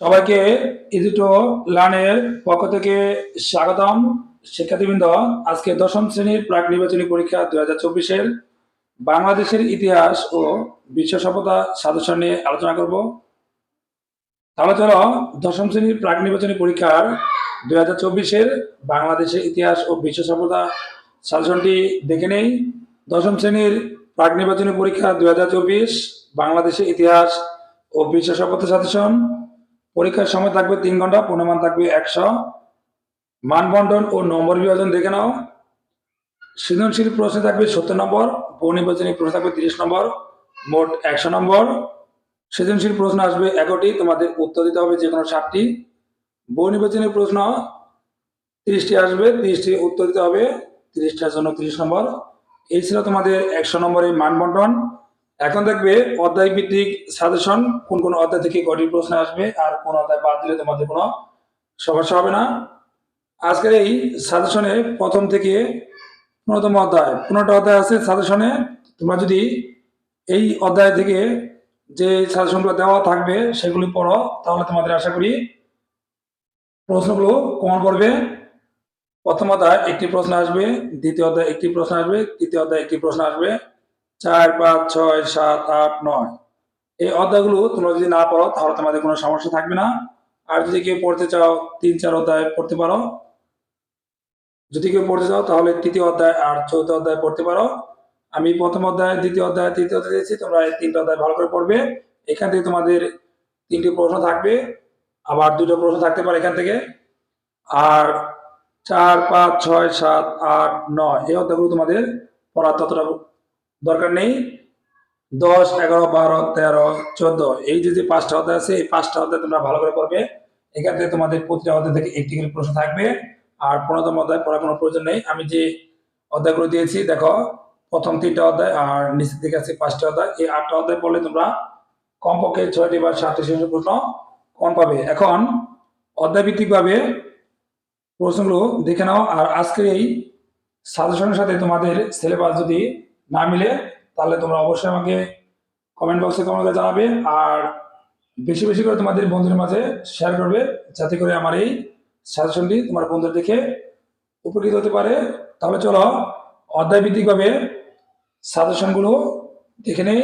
সবাইকে ইজিটো লার্নের পক্ষ থেকে স্বাগতম। শিক্ষার্থীবৃন্দ, আজকে দশম শ্রেণির প্রাক নির্বাচনী পরীক্ষা দুই হাজার চব্বিশের বাংলাদেশের ইতিহাস ও বিশ্ব সভ্যতা সাজেশন নিয়ে আলোচনা করব। তাহলে চলো, দশম শ্রেণির প্রাক নির্বাচনী পরীক্ষার দুই হাজার চব্বিশের বাংলাদেশের ইতিহাস ও বিশ্ব সভ্যতা সাজেশনটি দেখে নেই। দশম শ্রেণির প্রাক নির্বাচনী পরীক্ষা দুই হাজার চব্বিশ, বাংলাদেশের ইতিহাস ও বিশ্ব সভ্যতা সাজেশন পরীক্ষার সময় থাকবে তিন ঘণ্টা, পূর্ণমান থাকবে একশো। মানবন্টন ও নম্বর বিভাজন দেখে নাও। সৃজনশীল প্রশ্ন থাকবে সত্তর নম্বর বহু নির্বাচনী প্রশ্ন থাকবে তিরিশ নম্বর, মোট একশো নম্বর। সৃজনশীল প্রশ্ন আসবে এগারোটি, তোমাদের উত্তর দিতে হবে যে কোনো ষাটটি বহু নির্বাচনী প্রশ্ন তিরিশটি আসবে তিরিশটি উত্তর দিতে হবে, তিরিশটার জন্য তিরিশ নম্বর। এই ছিল তোমাদের একশো নম্বরের মানবন্টন এখন দেখবে অধ্যায় ভিত্তিক সাজেশন, কোন কোন অধ্যায় থেকে কটি প্রশ্ন আসবে আর কোন অধ্যায় বাদ দিলে তোমাদের কোনো সমস্যা হবে না। আজকের এই সাজেশনে প্রথম থেকে পনেরোতম অধ্যায়, পনেরোটা অধ্যায় আছে সাজেশনে। তোমরা যদি এই অধ্যায় থেকে যে সাজেশনগুলো দেওয়া থাকবে সেগুলি পড়ো, তাহলে তোমাদের আশা করি প্রশ্নগুলো কমন পড়বে। প্রথম অধ্যায় একটি প্রশ্ন আসবে, দ্বিতীয় অধ্যায় একটি প্রশ্ন আসবে, তৃতীয় অধ্যায় একটি প্রশ্ন আসবে। চার, পাঁচ, ছয়, সাত, আট, নয়। এই অধ্যায়গুলো তোমরা যদি না পড়ো, তাহলে তোমাদের কোনো সমস্যা থাকবে না। আর যদি কেউ পড়তে চাও, তিন, চার অধ্যায় পড়তে পারো। যদি কেউ পড়তে চাও, তাহলে তৃতীয় অধ্যায় আর চৌথ অধ্যায় পড়তে পারো। আমি প্রথম অধ্যায়, দ্বিতীয় অধ্যায়, তৃতীয় অধ্যায় দিয়েছি, তোমরা এই তিনটা অধ্যায় ভালো করে পড়বে। এখান থেকে তোমাদের তিনটি প্রশ্ন থাকবে। আবার দুটো প্রশ্ন থাকতে পারে এখান থেকে। আর চার, পাঁচ, ছয়, সাত, আট, নয়, এই অধ্যায়গুলো তোমাদের পড়ার ততটা দরকার নেই। দশ, এগারো, বারো, তেরো, চোদ্দ, এই যে যে পাঁচটা অধ্যায় আছে, এই পাঁচটা অধ্যায় তোমরা ভালো করে পড়বে। এখান তোমাদের প্রতিটা অধ্যায় থেকে একটি করে প্রশ্ন থাকবে। আর পনেরোতম অধ্যায় পড়ার কোনো প্রয়োজন নেই। আমি যে অধ্যায়গুলো দিয়েছি, দেখো, প্রথম তিনটা অধ্যায় আর নিচের দিকে আছে পাঁচটা অধ্যায়। এই আটটা অধ্যায় পড়লে তোমরা কমপক্ষে ছয়টি বা সাতটি শেষ প্রশ্ন কম পাবে। এখন অধ্যায় ভিত্তিকভাবে প্রশ্নগুলো দেখে নাও। আর আজকের এই সাজেশনের সাথে তোমাদের সিলেবাস যদি না মিলে, তাহলে তোমরা অবশ্যই আমাকে কমেন্ট বক্সে তোমাকে জানাবে আর বেশি বেশি করে তোমাদের বন্ধুদের মাঝে শেয়ার করবে যাতে করে আমার এই সাজেশনটি তোমার বন্ধুরা দেখে উপকৃত হতে পারে। তাহলে চলো অধ্যায়ভিত্তিকভাবে সাজেশনগুলো দেখে নেই।